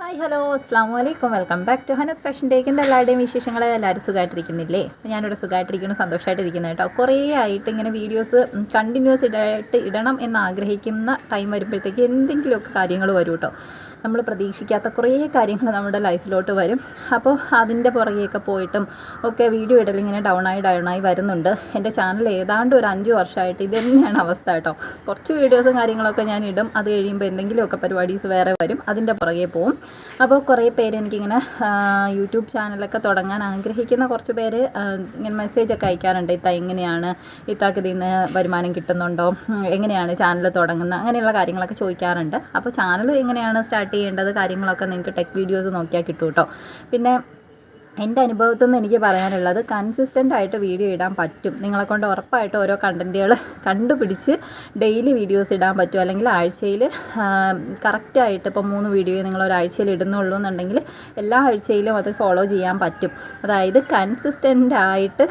Hi hello അസ്സാം വലൈക്കും welcome back to Hanath fashion ടേക്കിന്റെ എല്ലാവരുടെയും വിശേഷങ്ങൾ എല്ലാവരും സുഖമായിട്ടിരിക്കുന്നില്ലേ? ഞാനിവിടെ സുഖമായിട്ടിരിക്കുന്നു സന്തോഷമായിട്ടിരിക്കുന്നു കേട്ടോ. കുറേ ആയിട്ട് ഇങ്ങനെ വീഡിയോസ് കണ്ടിന്യൂസ് ഇടായിട്ട് ഇടണം എന്ന് ആഗ്രഹിക്കുന്ന ടൈം വരുമ്പോഴത്തേക്ക് എന്തെങ്കിലുമൊക്കെ കാര്യങ്ങൾ വരും കേട്ടോ. നമ്മൾ പ്രതീക്ഷിക്കാത്ത കുറേ കാര്യങ്ങൾ നമ്മുടെ ലൈഫിലോട്ട് വരും. അപ്പോൾ അതിന്റെ പുറകെയൊക്കെ പോയിട്ടും ഒക്കെ വീഡിയോ ഇടലിങ്ങനെ ഡൗൺ ആയി ഡൗൺ ആയി വരുന്നുണ്ട്. എന്റെ ചാനൽ ഏതാണ്ട് ഒരു അഞ്ച് വർഷമായിട്ട് ഇത് തന്നെയാണ് അവസ്ഥ കേട്ടോ. കുറച്ച് വീഡിയോസും കാര്യങ്ങളൊക്കെ ഞാൻ ഇടും. അത് കഴിയുമ്പോൾ എന്തെങ്കിലുമൊക്കെ പരിപാടീസ് വേറെ വരും. അതിന്റെ പുറകെ പോവും. അപ്പോൾ കുറേ പേര് എനിക്കിങ്ങനെ യൂട്യൂബ് ചാനലൊക്കെ തുടങ്ങാൻ ആഗ്രഹിക്കുന്ന കുറച്ച് പേര് ഇങ്ങനെ മെസ്സേജൊക്കെ അയക്കാറുണ്ട്. ഇത്ത എങ്ങനെയാണ് ഇത്താക്ക് ഇതിൽ നിന്ന് വരുമാനം കിട്ടുന്നുണ്ടോ? എങ്ങനെയാണ് ചാനൽ തുടങ്ങുന്നത്? അങ്ങനെയുള്ള കാര്യങ്ങളൊക്കെ ചോദിക്കാറുണ്ട്. അപ്പോൾ ചാനൽ എങ്ങനെയാണ് സ്റ്റാർട്ട് ചെയ്യേണ്ടത് കാര്യങ്ങളൊക്കെ നിങ്ങൾക്ക് ടെക് വീഡിയോസ് നോക്കിയാൽ കിട്ടും കേട്ടോ പിന്നെ എന്റെ അനുഭവത്തിൽ നിന്ന് എനിക്ക് പറയാനുള്ളത് കൺസിസ്റ്റന്റ് ആയിട്ട് വീഡിയോ ഇടാൻ പറ്റും. നിങ്ങളെ കൊണ്ട് ഉറപ്പായിട്ട് ഓരോ കണ്ടന്റുകൾ കണ്ടുപിടിച്ച് ഡെയിലി വീഡിയോസ് ഇടാൻ പറ്റും. അല്ലെങ്കിൽ ആഴ്ചയിൽ കറക്റ്റായിട്ട് ഇപ്പോൾ മൂന്ന് വീഡിയോ നിങ്ങൾ ഒരാഴ്ചയിൽ ഇടുന്നുള്ളൂ എന്നുണ്ടെങ്കിൽ എല്ലാ ആഴ്ചയിലും അത് ഫോളോ ചെയ്യാൻ പറ്റും. അതായത് കൺസിസ്റ്റന്റ് ആയിട്ട്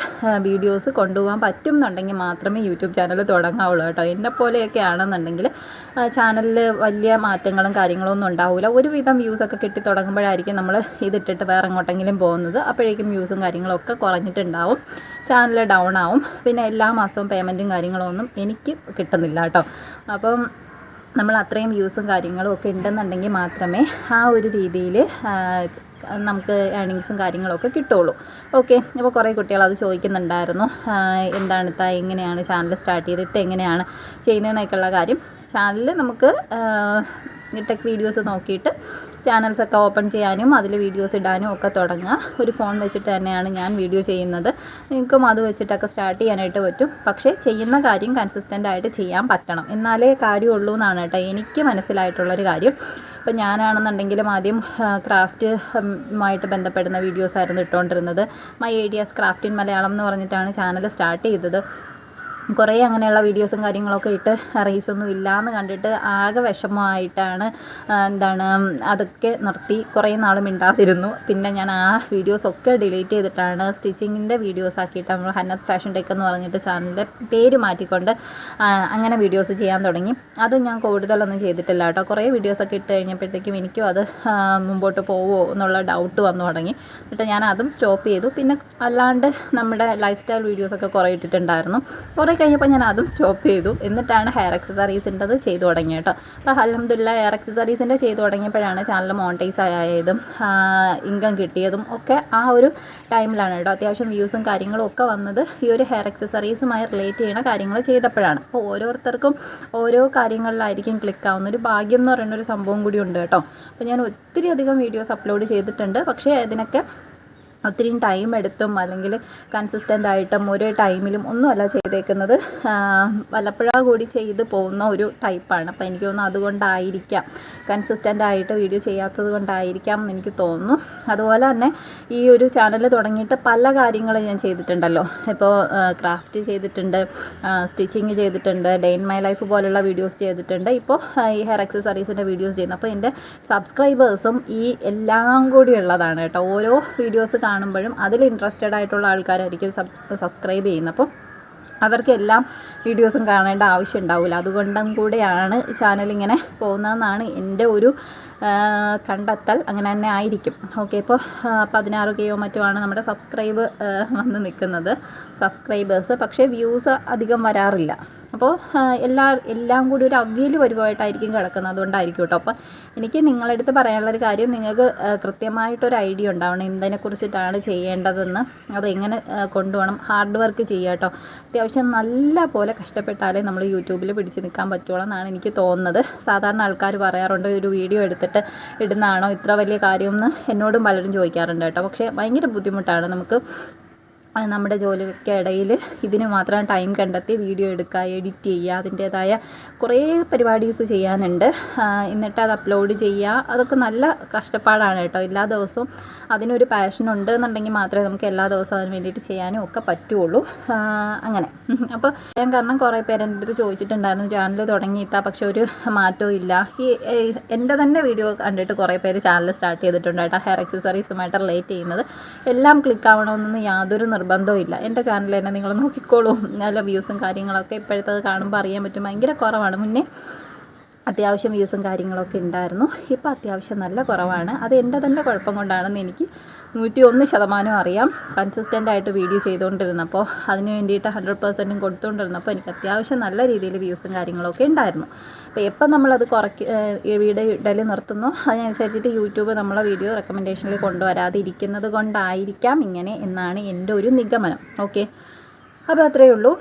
വീഡിയോസ് കൊണ്ടുപോകാൻ പറ്റും എന്നുണ്ടെങ്കിൽ മാത്രമേ യൂട്യൂബ് ചാനൽ തുടങ്ങാവുള്ളൂ കേട്ടോ. എന്നെ പോലെയൊക്കെ ആണെന്നുണ്ടെങ്കിൽ ചാനലിൽ വലിയ മാറ്റങ്ങളും കാര്യങ്ങളും ഒന്നും ഉണ്ടാവില്ല ഒരുവിധം വ്യൂസൊക്കെ കിട്ടി തുടങ്ങുമ്പോഴായിരിക്കും നമ്മൾ ഇതിട്ടിട്ട് വേറെ എങ്ങോട്ടെങ്കിലും പോകുന്നത്. അപ്പോഴേക്കും വ്യൂസും കാര്യങ്ങളൊക്കെ കുറഞ്ഞിട്ടുണ്ടാവും. ചാനൽ ഡൗൺ ആവും. പിന്നെ എല്ലാ മാസവും പേയ്മെന്റും കാര്യങ്ങളൊന്നും എനിക്ക് കിട്ടുന്നില്ല കേട്ടോ. അപ്പം നമ്മൾ അത്രയും വ്യൂസും കാര്യങ്ങളും ഒക്കെ ഉണ്ടെന്നുണ്ടെങ്കിൽ മാത്രമേ ആ ഒരു രീതിയിൽ നമുക്ക് ഏണിങ്സും കാര്യങ്ങളൊക്കെ കിട്ടുള്ളൂ. ഓക്കെ അപ്പോൾ കുറേ കുട്ടികൾ അത് ചോദിക്കുന്നുണ്ടായിരുന്നു. എന്താണ് ഇത്ത എങ്ങനെയാണ് ചാനൽ സ്റ്റാർട്ട് ചെയ്തിട്ട് എങ്ങനെയാണ് ചെയ്യുന്നതെന്നൊക്കെയുള്ള കാര്യം. ചാനലിൽ നമുക്ക് ടെക് വീഡിയോസ് നോക്കിയിട്ട് ചാനൽസൊക്കെ ഓപ്പൺ ചെയ്യാനും അതിൽ വീഡിയോസ് ഇടാനും ഒക്കെ തുടങ്ങുക ഒരു ഫോൺ വെച്ചിട്ട് തന്നെയാണ് ഞാൻ വീഡിയോ ചെയ്യുന്നത്. നിങ്ങൾക്കും അത് വെച്ചിട്ടൊക്കെ സ്റ്റാർട്ട് ചെയ്യാനായിട്ട് പറ്റും. പക്ഷേ ചെയ്യുന്ന കാര്യം കൺസിസ്റ്റന്റ് ആയിട്ട് ചെയ്യാൻ പറ്റണം. എന്നാലേ കാര്യമുള്ളൂ എന്നാണ് കേട്ടോ എനിക്ക് മനസ്സിലായിട്ടുള്ളൊരു കാര്യം. ഇപ്പം ഞാനാണെന്നുണ്ടെങ്കിലും ആദ്യം ക്രാഫ്റ്റ് ആയിട്ട് ബന്ധപ്പെടുന്ന വീഡിയോസ് ആയിരുന്നു ഇട്ടുകൊണ്ടിരുന്നത് my ideas craft in Malayalam എന്ന് പറഞ്ഞിട്ടാണ് ചാനൽ സ്റ്റാർട്ട് ചെയ്തത്. കുറേ അങ്ങനെയുള്ള വീഡിയോസും കാര്യങ്ങളൊക്കെ ഇട്ട് അറിയിച്ചൊന്നും ഇല്ലയെന്ന് കണ്ടിട്ട് ആകെ വിഷമമായിട്ടാണ് എന്താണ് അതൊക്കെ നിർത്തി കുറേ നാളും മിണ്ടാതിരുന്നു. പിന്നെ ഞാൻ ആ വീഡിയോസൊക്കെ ഡിലീറ്റ് ചെയ്തിട്ടാണ് സ്റ്റിച്ചിങ്ങിന്റെ വീഡിയോസ് ആക്കിയിട്ട് നമ്മൾ ഹന്നത് ഫാഷൻ ടെക് എന്ന് പറഞ്ഞിട്ട് ചാനലിന്റെ പേര് മാറ്റിക്കൊണ്ട് അങ്ങനെ വീഡിയോസ് ചെയ്യാൻ തുടങ്ങി. അത് ഞാൻ കൂടുതലൊന്നും ചെയ്തിട്ടില്ല കേട്ടോ. കുറേ വീഡിയോസൊക്കെ ഇട്ട് കഴിഞ്ഞപ്പോഴത്തേക്കും എനിക്കും അത് മുമ്പോട്ട് പോവുമോ എന്നുള്ള ഡൗട്ട് വന്നു തുടങ്ങി. എന്നിട്ട് ഞാൻ അതും സ്റ്റോപ്പ് ചെയ്തു. പിന്നെ അല്ലാണ്ട് നമ്മുടെ ലൈഫ് സ്റ്റൈൽ വീഡിയോസൊക്കെ കുറേ ഇട്ടിട്ടുണ്ടായിരുന്നു. കുറേ കഴിഞ്ഞപ്പോൾ ഞാൻ അതും സ്റ്റോപ്പ് ചെയ്തു. എന്നിട്ടാണ് ഹെയർ എക്സസറീസിന്റെത് ചെയ്തു തുടങ്ങിയത് കേട്ടോ. അപ്പോൾ അലഹമില്ല ഹെയർ എക്സസറീസിന്റെ ചെയ്തു തുടങ്ങിയപ്പോഴാണ് ചാനൽ മോണിറ്റൈസ് ആയതും ഇൻകം കിട്ടിയതും ഒക്കെ ആ ഒരു ടൈമിലാണ് കേട്ടോ. അത്യാവശ്യം വ്യൂസും കാര്യങ്ങളും ഒക്കെ വന്നത് ഈ ഒരു ഹെയർ എക്സസറീസുമായി റിലേറ്റ് ചെയ്യുന്ന കാര്യങ്ങൾ ചെയ്തപ്പോഴാണ്. അപ്പോൾ ഓരോരുത്തർക്കും ഓരോ കാര്യങ്ങളിലായിരിക്കും ക്ലിക്ക് ആവുന്ന ഒരു ഭാഗ്യം എന്ന് പറയുന്ന ഒരു സംഭവം കൂടി ഉണ്ട് കേട്ടോ. അപ്പോൾ ഞാൻ ഒത്തിരി അധികം വീഡിയോസ് അപ്ലോഡ് ചെയ്തിട്ടുണ്ട്. പക്ഷേ അതിനൊക്കെ ഒത്തിരി ടൈം എടുത്തും അല്ലെങ്കിൽ കൺസിസ്റ്റന്റ് ആയിട്ടും ഒരേ ടൈമിലും ഒന്നുമല്ല ചെയ്തേക്കുന്നത്. വല്ലപ്പോഴാ കൂടി ചെയ്ത് പോകുന്ന ഒരു ടൈപ്പാണ് അപ്പോൾ എനിക്ക് തോന്നുന്നു അതുകൊണ്ടായിരിക്കാം. കൺസിസ്റ്റന്റ് ആയിട്ട് വീഡിയോ ചെയ്യാത്തത് കൊണ്ടായിരിക്കാം എന്ന് എനിക്ക് തോന്നുന്നു. അതുപോലെ തന്നെ ഈ ഒരു ചാനൽ തുടങ്ങിയിട്ട് പല കാര്യങ്ങളും ഞാൻ ചെയ്തിട്ടുണ്ടല്ലോ. ഇപ്പോൾ ക്രാഫ്റ്റ് ചെയ്തിട്ടുണ്ട് സ്റ്റിച്ചിങ് ചെയ്തിട്ടുണ്ട് ഡേ ഇൻ മൈ ലൈഫ് പോലുള്ള വീഡിയോസ് ചെയ്തിട്ടുണ്ട്. ഇപ്പോൾ ഈ ഹെയർ അക്സസറീസിന്റെ വീഡിയോസ് ചെയ്യുന്നു. അപ്പോൾ എന്റെ സബ്സ്ക്രൈബേഴ്സും ഈ എല്ലാം കൂടി ഉള്ളതാണ് കേട്ടോ. ഓരോ വീഡിയോസ് കാണുമ്പോഴും അതിൽ ഇൻട്രസ്റ്റഡ് ആയിട്ടുള്ള ആൾക്കാരായിരിക്കും സബ് സബ്സ്ക്രൈബ് ചെയ്യുന്നത്. അപ്പോൾ അവർക്കെല്ലാം വീഡിയോസും കാണേണ്ട ആവശ്യം ഉണ്ടാവില്ല. അതുകൊണ്ടും കൂടെയാണ് ചാനൽ ഇങ്ങനെ പോകുന്നതെന്നാണ് എന്റെ ഒരു കണ്ടെത്തൽ. അങ്ങനെ തന്നെ ആയിരിക്കും. ഓക്കെ ഇപ്പോൾ പതിനാറ് കെയോ മറ്റോ ആണ് നമ്മുടെ സബ്സ്ക്രൈബ് വന്ന് നിൽക്കുന്നത്. സബ്സ്ക്രൈബേഴ്സ് പക്ഷേ വ്യൂസ് അധികം വരാറില്ല. അപ്പോൾ എല്ലാ എല്ലാം കൂടി ഒരു അവ്യൽ വരുവായിട്ടായിരിക്കും കിടക്കുന്നത്. അതുകൊണ്ടായിരിക്കും കേട്ടോ. അപ്പോൾ എനിക്ക് നിങ്ങളുടെ അടുത്ത് പറയാനുള്ളൊരു കാര്യം നിങ്ങൾക്ക് കൃത്യമായിട്ടൊരു ഐഡിയ ഉണ്ടാവണം. എന്തിനെക്കുറിച്ചിട്ടാണ് ചെയ്യേണ്ടതെന്ന്. അതെങ്ങനെ കൊണ്ടുപോകണം. ഹാർഡ് വർക്ക് ചെയ്യുക കേട്ടോ. അത്യാവശ്യം നല്ല പോലെ കഷ്ടപ്പെട്ടാലേ നമ്മൾ യൂട്യൂബിൽ പിടിച്ച് നിൽക്കാൻ പറ്റുള്ളൂ എന്നാണ് എനിക്ക് തോന്നുന്നത്. സാധാരണ ആൾക്കാർ പറയാറുണ്ട് ഒരു വീഡിയോ എടുത്തിട്ട് ഇടുന്നതാണോ? ഇത്ര വലിയ കാര്യമെന്ന് എന്നോടും പലരും ചോദിക്കാറുണ്ട് കേട്ടോ. പക്ഷേ ഭയങ്കര ബുദ്ധിമുട്ടാണ് നമുക്ക് നമ്മുടെ ജോലിക്ക് ഇടയിൽ ഇതിന് മാത്രം ടൈം കണ്ടെത്തി വീഡിയോ എടുക്കുക എഡിറ്റ് ചെയ്യുക അതിന്റേതായ കുറേ പരിപാടീസ് ചെയ്യാനുണ്ട്. എന്നിട്ട് അത് അപ്ലോഡ് ചെയ്യുക. അതൊക്കെ നല്ല കഷ്ടപ്പാടാണ് കേട്ടോ. എല്ലാ ദിവസവും അതിനൊരു പാഷൻ ഉണ്ട് എന്നുണ്ടെങ്കിൽ മാത്രമേ നമുക്ക് എല്ലാ ദിവസവും അതിന് വേണ്ടിയിട്ട് ചെയ്യാനും ഒക്കെ പറ്റുള്ളൂ. അങ്ങനെ. അപ്പോൾ ഞാൻ കാരണം കുറേ പേര് എന്റെ അടുത്ത് ചോദിച്ചിട്ടുണ്ടായിരുന്നു ചാനൽ തുടങ്ങിയിട്ടാ പക്ഷെ ഒരു മാറ്റവും ഇല്ല. ഈ എന്റെ തന്നെ വീഡിയോ കണ്ടിട്ട് കുറേ പേര് ചാനൽ സ്റ്റാർട്ട് ചെയ്തിട്ടുണ്ട് കേട്ടോ. ഹെയർ ആക്സസറീസുമായിട്ട് റിലേറ്റ് ചെയ്യുന്നത്. എല്ലാം ക്ലിക്ക് ആവണമെന്നൊന്നും യാതൊരു നിർബന്ധവും ഇല്ല എന്റെ ചാനൽ തന്നെ നിങ്ങൾ നോക്കിക്കോളൂ. നല്ല വ്യൂസും കാര്യങ്ങളൊക്കെ ഇപ്പോഴത്തെ കാണുമ്പോൾ അറിയാൻ പറ്റും. ഭയങ്കര കുറവാണ്. മുന്നേ അത്യാവശ്യം വ്യൂസും കാര്യങ്ങളൊക്കെ ഉണ്ടായിരുന്നു. ഇപ്പോൾ അത്യാവശ്യം നല്ല കുറവാണ്. അത് എന്റെ തന്നെ കുഴപ്പം കൊണ്ടാണെന്ന് എനിക്ക് നൂറ്റി ഒന്ന് ശതമാനം അറിയാം. കൺസിസ്റ്റന്റ് ആയിട്ട് വീഡിയോ ചെയ്തുകൊണ്ടിരുന്നപ്പോൾ അതിന് വേണ്ടിയിട്ട് ഹൺഡ്രഡ് പെർസെന്റും കൊടുത്തുകൊണ്ടിരുന്നപ്പോൾ എനിക്ക് അത്യാവശ്യം നല്ല രീതിയിൽ വ്യൂസും കാര്യങ്ങളൊക്കെ ഉണ്ടായിരുന്നു. അപ്പോൾ എപ്പം നമ്മളത് കുറയ്ക്ക് വീഡിയോ ഇടൽ നിർത്തുന്നു അതിനനുസരിച്ചിട്ട് യൂട്യൂബ് നമ്മളെ വീഡിയോ റെക്കമെൻഡേഷനിൽ കൊണ്ടുവരാതിരിക്കുന്നത് കൊണ്ടായിരിക്കാം ഇങ്ങനെ എന്നാണ് എന്റെ ഒരു നിഗമനം. ഓക്കെ അപ്പോൾ അത്രയേ ഉള്ളൂ.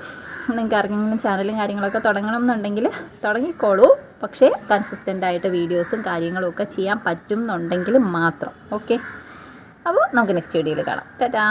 നിങ്ങൾക്ക് ആർക്കെങ്കിലും ചാനലും കാര്യങ്ങളൊക്കെ തുടങ്ങണം എന്നുണ്ടെങ്കിൽ തുടങ്ങിക്കോളൂ. പക്ഷേ കൺസിസ്റ്റന്റ് ആയിട്ട് വീഡിയോസും കാര്യങ്ങളും ഒക്കെ ചെയ്യാൻ പറ്റും എന്നുണ്ടെങ്കിൽ മാത്രം. ഓക്കെ അപ്പോൾ നമുക്ക് നെക്സ്റ്റ് വീഡിയോയിൽ കാണാം. ടാറ്റാ.